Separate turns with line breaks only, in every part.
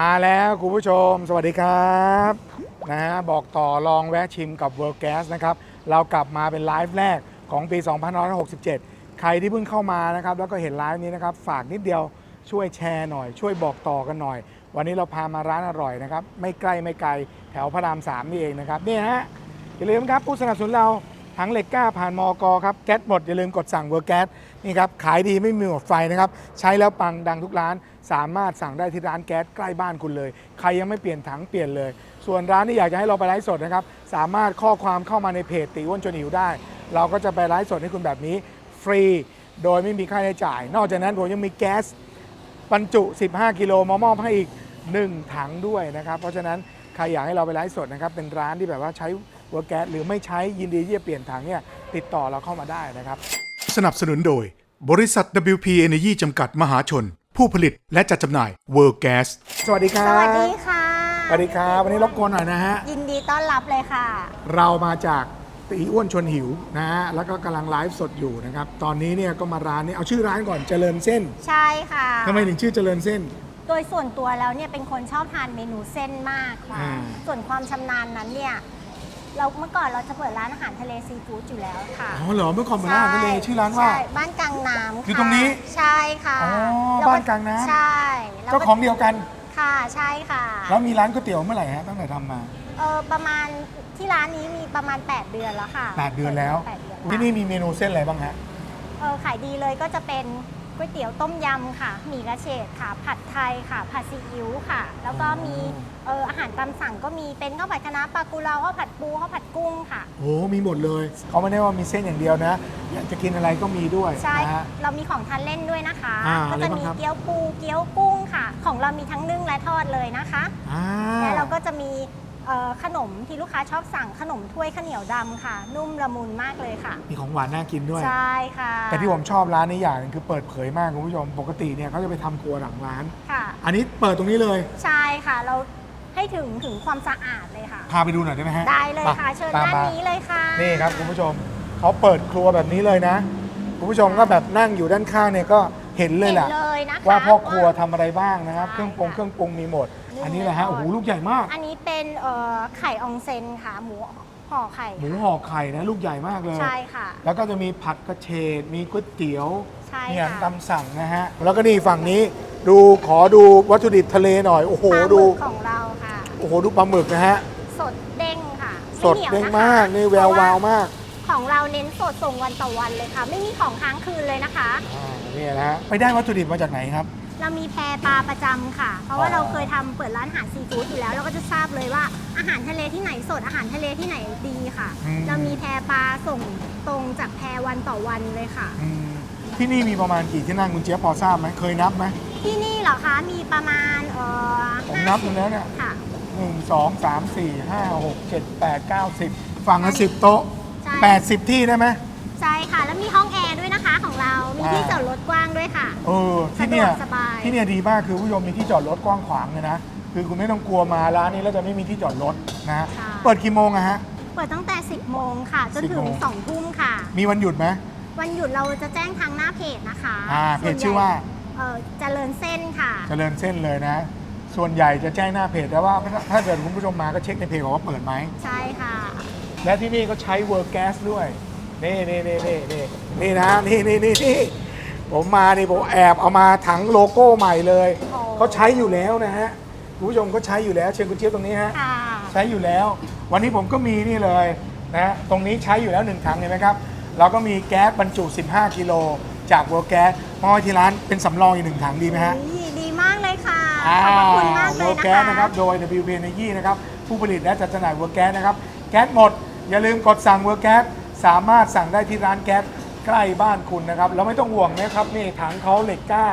มาแล้วคุณผู้ชม สวัสดีครับนะฮะบอกต่อลองแวะชิมกับ World Gas นะครับ เรากลับมาเป็นไลฟ์แรกของปี 2567 ใครที่เพิ่งเข้ามานะครับ แล้วก็เห็นไลฟ์นี้นะครับ ฝากนิดเดียวช่วยแชร์หน่อย ช่วยบอกต่อกันหน่อย วันนี้เราพามาร้านอร่อยนะครับ ไม่ใกล้ไม่ไกลแถวพระราม 3 นี่เองนะครับ นี่ฮะอย่าลืมครับผู้สนับสนุนเรา ถังเหล็กก้าผ่านมอกครับแก๊สหมด อย่าลืมกดสั่งเวอร์แก๊สนี่ครับขายดีไม่มีหมดไฟนะครับ ใช้แล้วปังดังทุกร้าน สามารถสั่งได้ที่ร้านแก๊สใกล้บ้านคุณเลย ใครยังไม่เปลี่ยนถังเปลี่ยนเลย ส่วนร้านที่อยากจะให้เราไปไลฟ์สดนะครับ สามารถข้อความเข้ามาในเพจตีอ้วนจนหิวได้ เราก็จะไปไลฟ์สดให้คุณแบบนี้ฟรี โดยไม่มีค่าใช้จ่าย นอกจากนั้นผมยังมีแก๊สบรรจุ 15 กิโลมามอบให้อีก 1 ถังด้วยนะครับ เพราะฉะนั้นใครอยากให้เราไปไลฟ์สดนะครับเป็นร้านที่แบบว่าใช้ เวอร์แก๊สหรือไม่ใช้ยินดีที่จะเปลี่ยนถังเนี่ยติดต่อเราเข้ามาได้นะครับ
สนับสนุนโดย บริษัท WP Energy จำกัดมหาชน ผู้ผลิตและจัดจำหน่าย World Gas
สวัสดีครับ
สวัสดีค่ะ
สวัสดีครับวันนี้รบกวนหน่อยนะฮะ
ยินดีต้อนรับเลยค่ะ
เรามาจากตีอ้วนชวนหิวนะฮะแล้วก็กำลังไลฟ์สดอยู่นะครับ ตอนนี้เนี่ยก็มาร้านนี้เอาชื่อร้านก่อนเจริญเส้น
ใช่ค่ะ
ทำไมถึงชื่อเจริญเส้น
โดยส่วนตัวแล้วเนี่ยเป็นคนชอบทานเมนูเส้นมากค่ะ
อ่า
ส่วนความชำนาญนั้นเนี่ย เราเมื่อก่อนเราจะเปิดร้านอาหารทะเลซีฟู้ดอยู่แล้วค่ะ
อ๋อเหรอเมื่อก่อนเหมือนร้านอาหารทะเลชื่อร้านว่า
ใช่บ้านกลางน้ำค่ะ
อยู่ตรงนี้
ใช่ค่ะ
อ๋อ
แว
บ้านกลางน้ำ
ใช่แล้ว
เจ้าของเดียวกัน
ค่ะใช่ค่ะ
แล้วมีร้านก๋วยเตี๋ยวเมื่อไหร่ฮะตั้งแต่ทำมา
เออประมาณที่ร้านนี้มีประมาณ 8 เดือนแล้วค่ะ
8 เดือนแล้ว
แปดเดือน
ที่นี่มีเมนูเส้นอะไรบ้างฮะ
เออขายดีเลยก็จะเป็น ก๋วยเตี๋ยวต้มยำค่ะ หมี่กระเฉดค่ะ ผัดไทยค่ะ ผัดซีอิ๊วค่ะ แล้วก็มีเอออาหารตามสั่งก็มีเป็นข้าวผัดคะน้าปลากุเลาข้าวผัดปูข้าวผัดกุ้งค่ะ
โอ้มีหมดเลย เขาไม่ได้ว่ามีเส้นอย่างเดียวนะ อยากจะกินอะไรก็มีด้วย
ใช่
นะฮะ
เรามีของทานเล่นด้วยนะคะ
อ่า
ก็
อะไร
จะ
บ้าง
มี
ครับ
เกี๊ยวปู เกี๊ยวกุ้งค่ะ ของเรามีทั้งนึ่งและทอดเลยนะคะ
อ่า
และเราก็จะมีเอ่อ ขนมที่ลูกค้าชอบสั่งขนมถ้วยข้าวเหนียวดำค่ะ นุ่มละมุนมากเลยค่ะ
มีของหวานน่ากินด้วย
ใช่ค่ะ
แต่ที่ผมชอบร้านนี้อย่างหนึงคือเปิดเผยมากคุณผู้ชม ปกติเนี่ยเขาจะไปทำครัวหลังร้าน
ค่ะ
อันนี้เปิดตรงนี้เลย
ใช่ค่ะ เราให้ถึงถึงความสะอาดเลยค่ะ
พาไปดูหน่อยได้ไหมฮะ
ได้เลย
มา
ค่ะ เชิญ
ตาม
ด้าน
มา
นี้เลยค่ะ
นี่ครับคุณผู้ชมเขาเปิดครัวแบบนี้เลยนะ คุณผู้ชมก็แบบนั่งอยู่ด้านข้างเนี่ยก็เห็นเลยแหละ
ห็นเลยนะคะ
ว่าพ่อครัวทำอะไรบ้างนะครับ
ใช่
เครื่องปรุง
ค่ะ
เครื่องปรุงมีหมด
นึ่ง
อันนี้แหละฮะ
แน่นอน
โอ้โหลูกใหญ่มาก
อันนี้เป็นเอ่อไข่อองเซนค่ะ หมูห่อไข่
หมูห่อไข่นะลูกใหญ่มากเลย
ใช่ค่ะ
แล้วก็จะมีผัดกระเฉดมีก๋วยเตี๋ยว
ใช่
มีอาหาร
ค่ะ
ตามสั่งนะฮะ แล้วก็นี่ฝั่งนี้ดูขอดูวัตถุดิบทะเลหน่อยโอ้โห
ปลาห
ดู
มึกของเราค่ะ
โอ้โหดูปลาหมึกนะฮะ
สดเด้งค่ะ
สด
ไหนียว
เด้ง
นะคะ
มากนี่แวววาวมาก
ของเราเน้นสดส่งวันต่อวันเลยค่ะ ไม่มีของค้างคืนเลยนะคะ
อ่านี่นะฮะไปได้วัตถุดิบมาจากไหนครับ
เรามีแพปลาประจำค่ะ เพราะว่า
อ๋อ
เราเคยทำเปิดร้านอาหารซีฟู้ดอยู่แล้ว เราก็จะทราบเลยว่าอาหารทะเลที่ไหนสดอาหารทะเลที่ไหนดีค่ะเรามีแพปลาส่งตรงจากแพวันต่อวันเลยค่ะ
อืมที่นี่มีประมาณกี่ที่นั่งคุณเจี๊ยบพอทราบไหมเคยนับไหม
ที่นี่เหรอคะมีประมาณเอ่อ
ผมนับดูแล้วเนี่ย
ค่ะ
หนึ่งสองสามสี่ห้าหกเจ็ดแปดเก้าสิบฝั่งละสิบโต๊ะ
ใช่
แปดสิบที่ได้ไหม
ใช่ค่ะ แล้วมีห้องแอ กว้างด้วยค่ะ
เออที่เนี่ย
สะดวกสบาย
ที่เนี่ยดีมากคือผู้ชมมีที่จอดรถกว้างขวางเลยนะ คือคุณไม่ต้องกลัวมาร้านนี้แล้วจะไม่มีที่จอดรถนะฮะ
ค่ะ
เปิดกี่โมงอะฮะ
เปิดตั้งแต่ 10 โมงค่ะ จน
10
ถึง
โมง
2ทุ่มค่ะ
มีวันหยุดไหม
วันหยุดเราจะแจ้งทางหน้าเพจนะคะ
อ่าเพจ
ส่นใหญ่
ชื่อว่า
เอ่อเจริญเส้นค่ะ
เจริญเส้นเลยนะ ส่วนใหญ่จะแจ้งหน้าเพจแต่ว่าถ้าถ้าเกิดคุณผู้ชมมาก็เช็คในเพจก่อนว่าเปิดไหม
ใช่ค่ะ
และที่นี่ก็ใช้เวอร์แก๊สด้วยนี่นี่นี่นี่นี่นี่นะนี่นี่นี่นี่ ผมมานี่ผมแอบเอามาถังโลโก้ใหม่เลย
โอ้
เขาใช้อยู่แล้วนะฮะคุณผู้ชมก็ใช้อยู่แล้ว เชิญคุณเจี๊ยบตรงนี้ฮะ
ค่ะ
ใช้อยู่แล้ว วันนี้ผมก็มีนี่เลยนะตรงนี้ใช้อยู่แล้วหนึ่งถังเห็นไหมครับ เราก็มีแก๊สบรรจุ 15 กิโลจากเวอร์แก๊สมอบให้ที่ร้านเป็นสำรองอีกหนึ่งถังดีไหมฮะ
ดีดีมากเลยค่ะ
อ่า
ขอบพระคุณมากเล
เวยอร์
นะ
แก๊ส
คะ
นะครับโดย WP Energy นะครับผู้ผลิตและจัดจำหน่ายเวอร์แก๊สนะครับ แก๊สหมด อย่าลืมกดสั่งเวอร์แก๊สสามารถสั่งได้ที่ร้านแก๊ส ใกล้บ้านคุณนะครับ แล้วไม่ต้องห่วงนะครับนี่ถังเขาเหล็กกล้า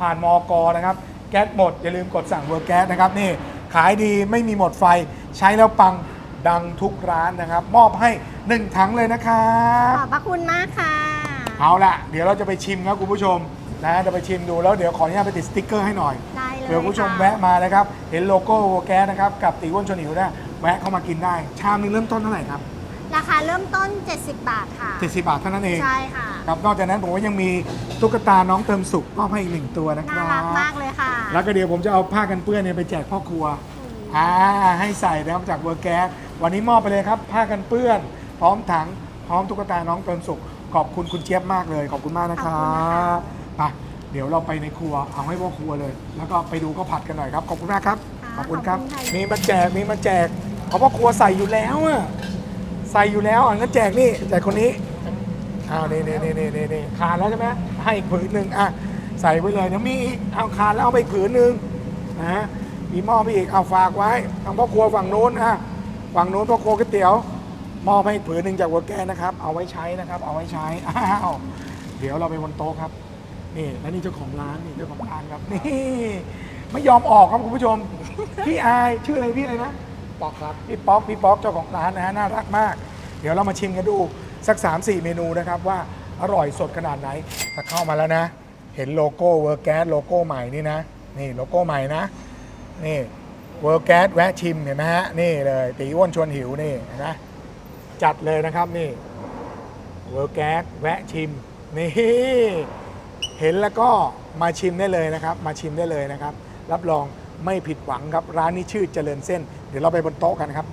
ผ่านมอกนะครับ แก๊สหมด อย่าลืมกดสั่งเวอร์แก๊สนะครับนี่ขายดีไม่มีหมดไฟ ใช้แล้วปังดังทุกร้านนะครับ มอบให้ 1 ถังเลยนะครับ
ขอบพระคุณมากค่ะ
เอาละเดี๋ยวเราจะไปชิมครับคุณผู้ชมนะจะไปชิมดูแล้วเดี๋ยวขออนุญาตไปติดสติ๊กเกอร์ให้หน่อย
ได้เลย
เผื่อคุณผู้ชม
ค่ะ
แวะมานะครับ เห็นโลโก้โวแก๊สนะครับกับตีอ้วนชวนหิวนะแวะเข้ามากินได้ ชามนึงเริ่มต้นเท่าไหร่ครับ
ราคาเริ่มต้น 70 บาทค่ะ
70บาทเท่านั้นเอง
ใช่ค่ะ
ครับนอกจากนั้นผมก็ยังมีตุ๊กตาน้องเติมสุขมอบให้อีกหนึ่งตัวนะค
น่า
รับ
รักมากเลยค่ะ
แล้วก็เดี๋ยวผมจะเอาผ้ากันเปื้อนเนี่ยไปแจกพ่อครัวอ่าให้ใส่นะครับจากเวอร์แก๊สวันนี้มอบไปเลยครับ ผ้ากันเปื้อน พร้อมถังพร้อมตุ๊กตาน้องเติมสุข ขอบคุณคุณเจี๊ยบมากเลย ขอบคุณมากนะค
ขอบ
รั
คุณนะคะ
บไปเดี๋ยวเราไปในครัวเอาให้พ่อครัวเลย แล้วก็ไปดูข้าวผัดกันหน่อยครับขอบคุณมากครับะขอบคุณครับ
ขอณะ
มีมาแจกมีมาแจกเพราะพ่อครัวใส่อยู่แล้วอะ ใส่อยู่แล้วอะงั้นแจกนี่แจกคนนี้อ้าวนี่นี่นี่นี่นี่นี่ขาดแล้วใช่ไหมให้อีกผืนหนึ่งอะใส่ไว้เลยเดี๋ยวมีอีกเอาขาดแล้วเอาไปอีกผืนหนึ่งนะฮะมีหม้อไปอีกเอาฝากไว้ทางพ่อครัวฝั่งโน้นอะฝั่งโน้นพ่อครัวก๋วยเตี๋ยวมอบให้อีกผืนหนึ่งจากวัวแกนนะครับ เอาไว้ใช้นะครับ เอาไว้ใช้อ้าวเดี๋ยวเราไปบนโต๊ะครับนี่และนี่เจ้าของร้านนี่เจ้าของร้านครับนี่ไม่ยอมออกครับคุณผู้ชมพี่อายชื่ออะไรพี่อะไรนะ ป๊อกครับพี่ป๊อกพี่ป๊อกเจ้าของร้านนะฮะน่ารักมาก เดี๋ยวเรามาชิมกันดูสัก 3 4 เมนูนะครับว่าอร่อยสดขนาดไหน ถ้าเข้ามาแล้วนะ เห็นโลโก้เวอร์แก๊สโลโก้ใหม่นี่นะ นี่โลโก้ใหม่นะ นี่เวอร์แก๊สแวะชิมเห็นไหมฮะ นี่เลยตีอ้วนชวนหิวนี่เห็นไหมจัดเลยนะครับนี่เวอร์แก๊สแวะชิม นี่ เห็นแล้วก็มาชิมได้เลยนะครับ มาชิมได้เลยนะครับ รับรองไม่ผิดหวังครับ ร้านนี้ชื่อเจริญเส้น เดี๋ยวเราไปบนโต๊ะกันครับ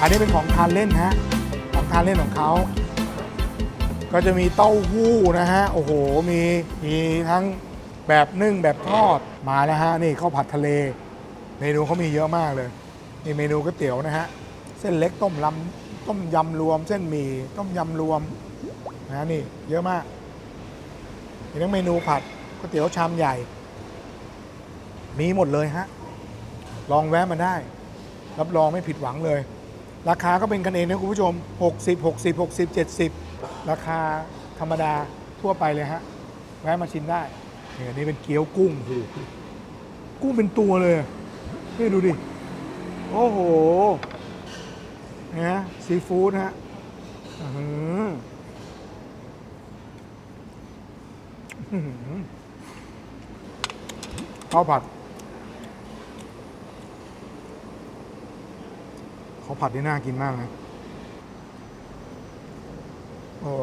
อันนี้เป็นของทานเล่นฮะของทานเล่นของเขา ก็จะมีเต้าหู้นะฮะ โอ้โห มีมีทั้งแบบนึ่งแบบทอดมาแล้วฮะ นี่ข้าวผัดทะเล เมนูเขามีเยอะมากเลย นี่เมนูก๋วยเตี๋ยวนะฮะ เส้นเล็กต้มลำต้มยำรวม เส้นหมี่ต้มยำรวมนะนี่เยอะมากมีทั้งเมนูผัดก๋วยเตี๋ยวชามใหญ่ มีหมดเลยฮะ ลองแวะมาได้ รับรองไม่ผิดหวังเลย ราคาก็เป็นกันเองนะคุณผู้ชม 60 60 60 70 ราคาธรรมดาทั่วไปเลยฮะแวะมาชิมได้นี่อันนี้เป็นเกี๊ยวกุ้งโอ้โหกุ้งเป็นตัวเลยนี่ดูดิ โอ้โหนะซีฟู้ดฮะอื้อออื้อหือข้าวผัด เขาผัดได้น่ากินมากนะ โอ้โห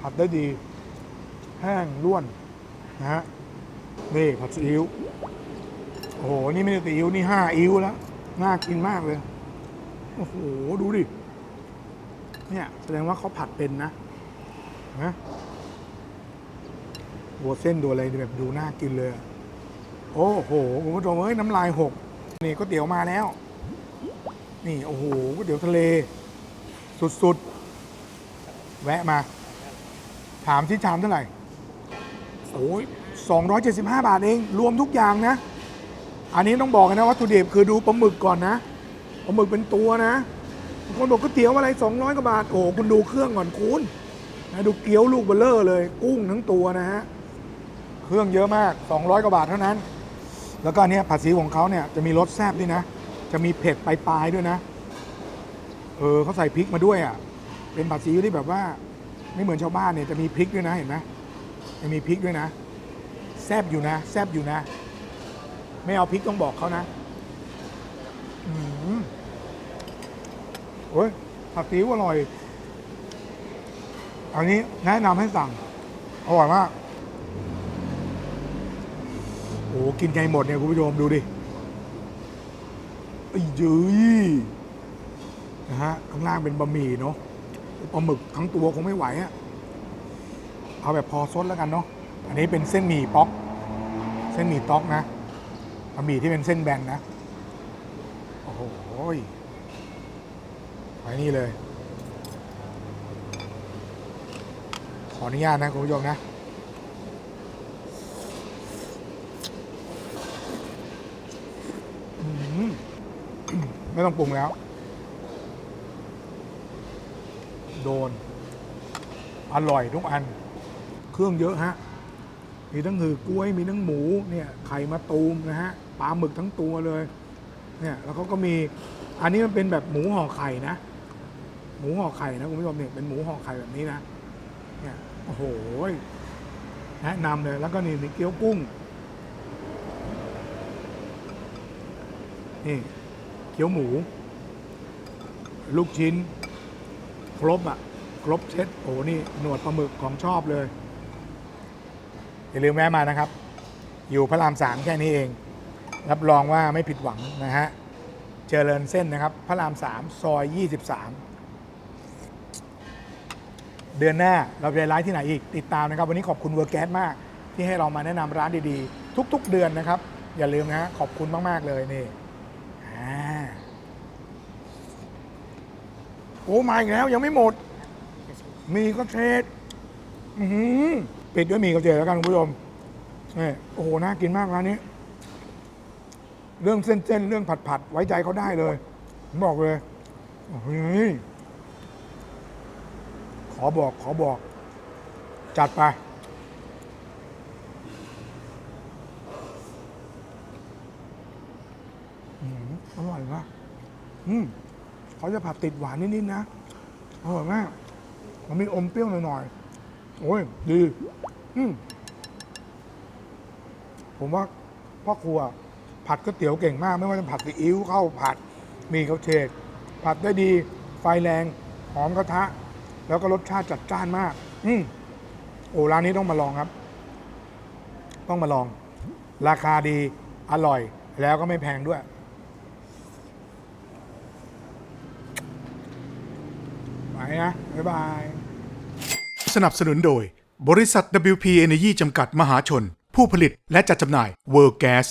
ผัดได้ดี แห้งร่วน นะฮะ นี่ผัดซีอิ๊ว โอ้โห นี่ไม่ได้ซีอิ๊วนี่ห้าอิ๊วแล้ว น่ากินมากเลย โอ้โห ดูดิ เนี่ย แสดงว่าเขาผัดเป็นนะนะบัวเส้นตัวอะไรแบบดูน่ากินเลย โอ้โห คุณผู้ชมเอ้ยน้ำลายหก นี่ก๋วยเตี๋ยวมาแล้ว นี่โอ้โหก๋วยเตี๋ยวทะเล สุดๆ แวะมา ถามที่ชามเท่าไหร่โอ้ย275 บาทเอง รวมทุกอย่างนะ อันนี้ต้องบอกกันนะวัตถุดิบคือดูปลาหมึกก่อนนะปลาหมึกเป็นตัวนะบางคนบอกก๋วยเตี๋ยวอะไร 200 กว่าบาท โอ้คุณดูเครื่องก่อนคุณนะดูเกี๊ยวลูกเบลเลอร์เลย กุ้งทั้งตัวนะฮะ เครื่องเยอะมาก 200 กว่าบาทเท่านั้น แล้วก็เนี้ยผัดซีอิ๊วของเขาเนี่ยจะมีรสแซ่บด้วยนะ จะมีเผ็ดปลายๆด้วยนะ เออเขาใส่พริกมาด้วยอะ เป็นผัดซีอิ๊วที่แบบว่า ไม่เหมือนชาวบ้านเนี่ยจะมีพริกด้วยนะเห็นไหมจะมีพริกด้วยนะ แซ่บอยู่นะ แซ่บอยู่นะ ไม่เอาพริกต้องบอกเขานะอืมโอ้ยผัดซีอิ๊วอร่อย อันนี้แนะนำให้สั่งอร่อยมาก หกินไงหมดเนี่ยคุณผู้ชมดูดิไอ้ย้ยนะฮะข้างล่างเป็นบะหมี่เนาะปลาหมึกทั้งตัวคงไม่ไหวอะเอาแบบพอซดแล้วกันเนาะอันนี้เป็นเส้นหมี่ป๊อก เส้นหมี่ต๊อกนะบะหมี่ที่เป็นเส้นแบนนะโอ้โหไปนี่เลย ขออนุญาตนะคุณผู้ชมนะ ไม่ต้องปรุงแล้วโดน อร่อยทุกอัน เครื่องเยอะฮะ มีทั้งหือกล้วย มีทั้งหมู เนี่ย ไข่มะตูมนะฮะ ปลาหมึกทั้งตัวเลย เนี่ย แล้วเขาก็มี อันนี้มันเป็นแบบหมูห่อไข่นะ หมูห่อไข่นะคุณผู้ชมเนี่ย เป็นหมูห่อไข่แบบนี้นะ เนี่ย โอ้โห แนะนำเลย แล้วก็นี่มีเกี๊ยวกุ้ง นี่ กี๊ยวหมู ลูกชิ้น ครบอะ ครบเซ็ตโอ้โหนี่หนวดปลาหมึกของชอบเลย อย่าลืมแวะมานะครับ อยู่พระรามสามแค่นี้เอง รับรองว่าไม่ผิดหวังนะฮะ เจริญเส้นนะครับ พระรามสามซอย23เดือนหน้าเราจะไลฟ์ที่ไหนอีกติดตามนะครับ วันนี้ขอบคุณเวอร์แก๊สมาก ที่ให้เรามาแนะนำร้านดีๆ ทุก ๆ เดือนนะครับ อย่าลืมนะฮะขอบคุณมาก ๆ เลยนี่อ่า โอ้มาอีกแล้ว ยังไม่หมด มีก็เทศอื้อหือปิดด้วยมีกระเจแล้วกันคุณผู้ชมนี่โอ้โหน่ากินมากร้านนี้ เรื่องเส้นๆเรื่องผัดๆไว้ใจเขาได้เลยผมบอกเลยอขอบอกขอบอก จัดไปอร่อยมากอืม เขาจะผัดติดหวานนิดๆนะอร่อยมากมันมีอมเปรี้ยวหน่อยๆโอ้ยดีอืมผมว่าพ่อครัวผัดก๋วยเตี๋ยวเก่งมาก ไม่ว่าจะผัดซีอิ๊วข้าวผัดมีข้าวเชดผัดได้ดี ไฟแรงหอมกระทะ แล้วก็รสชาติจัดจ้านมาก อืมโอ้ร้านนี้ต้องมาลองครับ ต้องมาลอง ราคาดีอร่อย แล้วก็ไม่แพงด้วย ไป นะบ๊ายบาย
สนับสนุนโดย บริษัท WP Energy จำกัดมหาชน ผู้ผลิตและจัดจำหน่าย World Gas